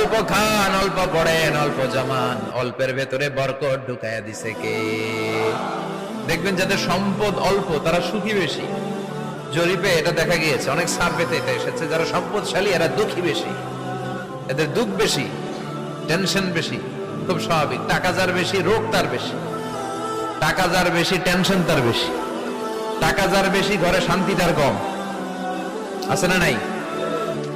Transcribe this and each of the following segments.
অল্প খান, অল্প পড়েন, অল্প জমান, অল্পের ভেতরে বরকত ঢুকাইয়া দিছে কে? দেখবেন যাদের সম্পদ অল্প, তারা সুখী বেশি। জরিপে এটা দেখা গিয়েছে, অনেক সার্ভেতে এটা এসেছে, যারা সম্পদশালী, এরা দুঃখী বেশি। এদের দুঃখ বেশি, টেনশন বেশি, খুব স্বাভাবিক। টাকা যার বেশি, রোগ তার বেশি। টাকা যার বেশি, টেনশন তার বেশি। টাকা যার বেশি, ঘরে শান্তি তার কম। আছে না নাই?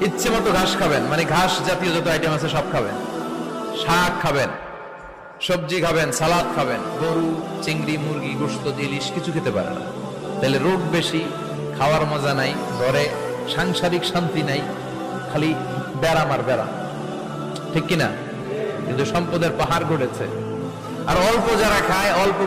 ইচ্ছে মতো ঘাস খাবেন। মানে ঘাস জাতীয় যত আইটেম আছে সব খাবেন। শাক খাবেন, সবজি খাবেন, সালাদ খাবেন, গরু, চিংড়ি, মুরগি, গোস্ত, ইলিশ কিছু খেতে পারে না। তাহলে রোগ বেশি, খাওয়ার মজা নাই, ঘরে সাংসারিক শান্তি নাই, খালি ব্যারাম আর ব্যারাম। ঠিক কিনা? কিন্তু সম্পদের পাহাড় ঘটেছে আর অল্প যারা খায়, অল্প